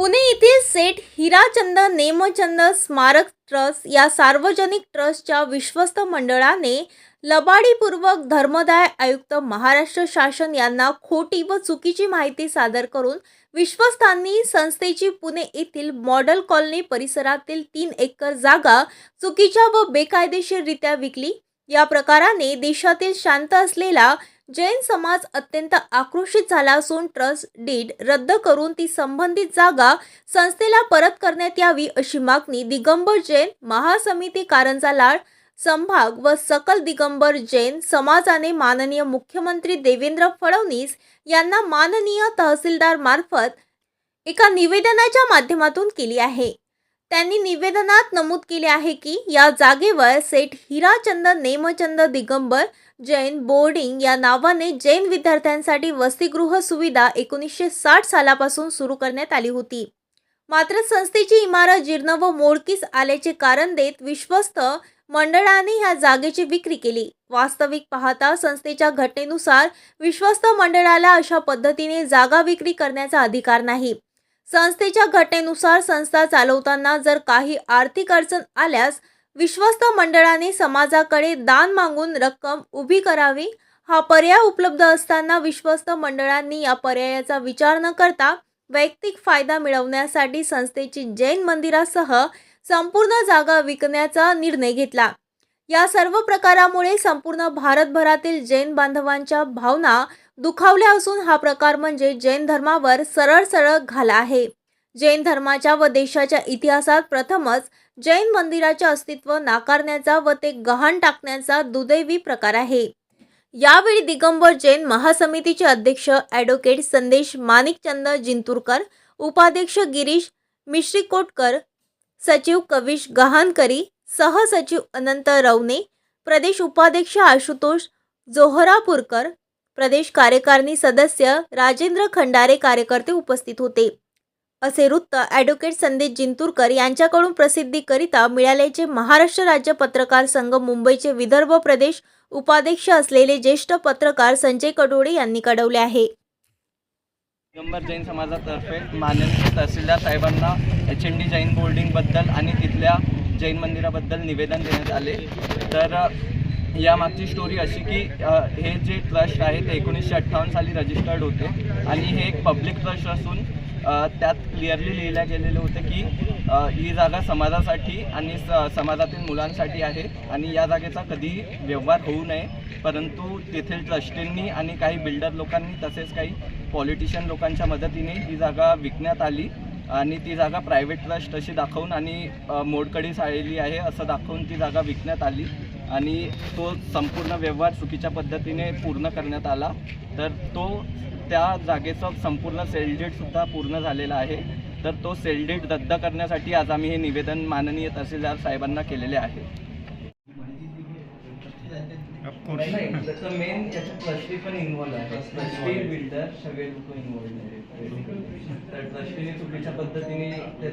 पुणे येथील सेठ हिराचंद नेमचंद स्मारक ट्रस्ट या सार्वजनिक ट्रस्टच्या विश्वस्त मंडळाने लबाडीपूर्वक धर्मदाय आयुक्त महाराष्ट्र शासन यांना खोटी व चुकीची माहिती सादर करून विश्वस्तांनी संस्थेची पुणे येथील मॉडेल कॉलनी परिसरातील तीन एकर जागा चुकीच्या व बेकायदेशीररित्या विकली. या प्रकाराने देशातील शांत असलेला जैन समाज अत्यंत आक्रोशित झाला असून ट्रस्ट डीड रद्द करून ती संबंधित जागा संस्थेला परत करण्यात यावी अशी मागणी दिगंबर जैन महासमिती कारंजा लाड संभाग व सकल दिगंबर जैन समाजाने माननीय मुख्यमंत्री देवेंद्र फडणवीस यांना माननीय तहसीलदार मार्फत एका निवेदनाच्या माध्यमातून केली आहे. त्यांनी निवेदनात नमूद केले आहे की या जागेवर सेठ हिराचंद नेमचंद दिगंबर जैन बोर्डिंग या नावाने जैन विद्यार्थ्यांसाठी वसतिगृह सुविधा एकोणीसशे साठ सालापासून सुरू करण्यात आली होती. मात्र संस्थेची इमारत जीर्ण व मोडकीस आल्याचे कारण देत विश्वस्त मंडळाने ह्या जागेची विक्री केली. वास्तविक पाहता संस्थेच्या घटनेनुसार विश्वस्त मंडळाला अशा पद्धतीने जागा विक्री करण्याचा अधिकार नाही. संस्थेच्या घटनेनुसार संस्था चालवताना जर काही आर्थिक अडचण आल्यास विश्वस्त मंडळाने समाजाकडे दान मागून रक्कम उभी करावी. हा पर्याय उपलब्ध असताना विश्वस्त मंडळांनी या पर्यायाचा विचार न करता वैयक्तिक फायदा मिळवण्यासाठी संस्थेची जैन मंदिरासह संपूर्ण जागा विकण्याचा निर्णय घेतला. या सर्व प्रकारामुळे संपूर्ण भारतभरातील जैन बांधवांच्या भावना दुखावल्या असून हा प्रकार म्हणजे जैन धर्मावर सरळ सरळ घाला आहे. जैन धर्माच्या व देशाच्या इतिहासात प्रथमच जैन मंदिराचे अस्तित्व नाकारण्याचा व ते गहाण टाकण्याचा दुदैवी प्रकार आहे. यावेळी दिगंबर जैन महासमितीचे अध्यक्ष ॲडव्होकेट संदेश माणिकचंद जिंतूरकर उपाध्यक्ष गिरीश मिश्रीकोटकर सचिव कविश गहानकरी सहसचिव अनंत रवणे प्रदेश उपाध्यक्ष आशुतोष जोहरापूरकर प्रदेश कार्यकारिणी सदस्य राजेंद्र खंडारे कार्यकर्ते उपस्थित होते. असे वृत्त ॲडव्होकेट संदेश जिंतूरकर यांच्याकडून प्रसिद्धीकरिता मिळाल्याचे महाराष्ट्र राज्य पत्रकार संघ मुंबईचे विदर्भ प्रदेश उपाध्यक्ष असलेले ज्येष्ठ पत्रकार संजय कडोळे यांनी कळवले आहे. दिगंबर जैन समाजातर्फे माननीय तहसीलदार साहेबांना एच एन डी जैन बोर्डिंगबद्दल आणि तिथल्या जैन मंदिराबद्दल निवेदन देण्यात आले. तर यामागची स्टोरी अशी की हे जे ट्रस्ट आहे ते एकोणीसशे अठ्ठावन्न साली रजिस्टर्ड होते. आणि हे एक पब्लिक ट्रस्ट असून त्यात क्लिअरली लिहिल्या गेलेले होते की ही जागा समाजासाठी आणि स समाजातील मुलांसाठी आहे आणि या जागेचा कधीही व्यवहार होऊ नये. परंतु तेथील ट्रस्टींनी आणि काही बिल्डर लोकांनी तसेच काही पॉलिटिशियन लोकांच्या मदतीने ही जागा विकण्यात आली आणि ती जागा प्रायव्हेट ट्रस्ट अशी दाखवून आणि मोडकडीस आलेली आहे असं दाखवून ती जागा विकण्यात आली. आणि तो संपूर्ण व्यवहार चुकीच्या पद्धतीने पूर्ण करण्यात आला. तर तो त्या जागेचं संपूर्ण सेलडीडसुद्धा पूर्ण झालेला आहे. तर तो सेलडीड रद्द करण्यासाठी आज आम्ही हे निवेदन माननीय तहसीलदार साहेबांना केलेले आहे. मेन ट्रस्टी पण इन्व्हॉल्व आहे. ट्रस्टी बिल्डर सगळे लोक इन्व्हॉल्व आहे तर ट्रस्टीने चुकीच्या पद्धतीने ते